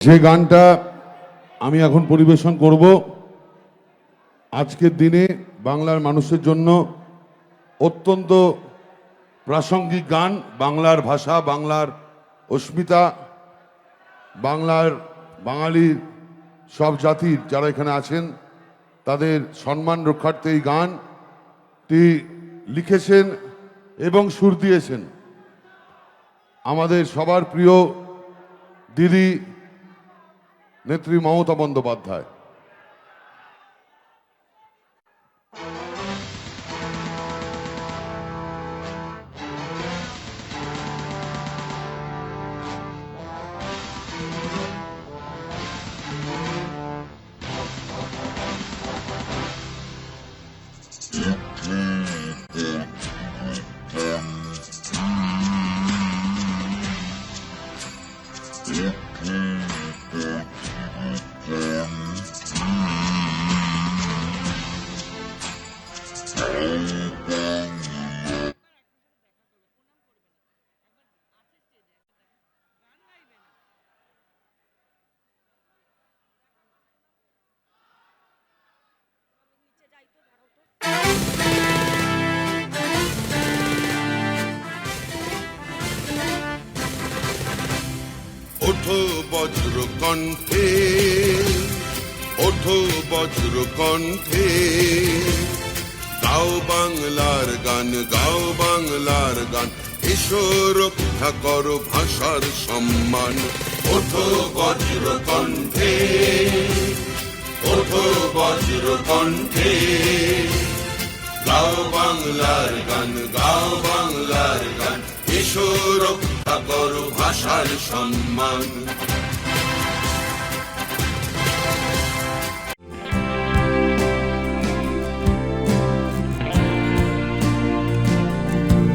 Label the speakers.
Speaker 1: যে গানটা আমি এখন পরিবেশন করব, আজকের দিনে বাংলার মানুষের জন্য অত্যন্ত প্রাসঙ্গিক গান, বাংলার ভাষা, বাংলার অস্মিতা, বাংলার বাঙালির সব জাতির যারা এখানে আছেন, তাদের সম্মান রক্ষার্থে এই গানটি লিখেছেন এবং সুর দিয়েছেন। আমাদের সবার প্রিয় দিদি নেত্রী মমতা বন্দ্যোপাধ্যায়।
Speaker 2: ওঠো বজ্র কণ্ঠে ওঠো বজ্র কণ্ঠে গাও বাংলার গান, গাও বাংলার গান, এসো রক্ষা করো ভাষার সম্মান। ওঠো বজ্র কণ্ঠে ওঠো বজ্র কণ্ঠে গাও বাংলার গান, গাও বাংলার গান এসো রক্ষা করো ভাষার সম্মান।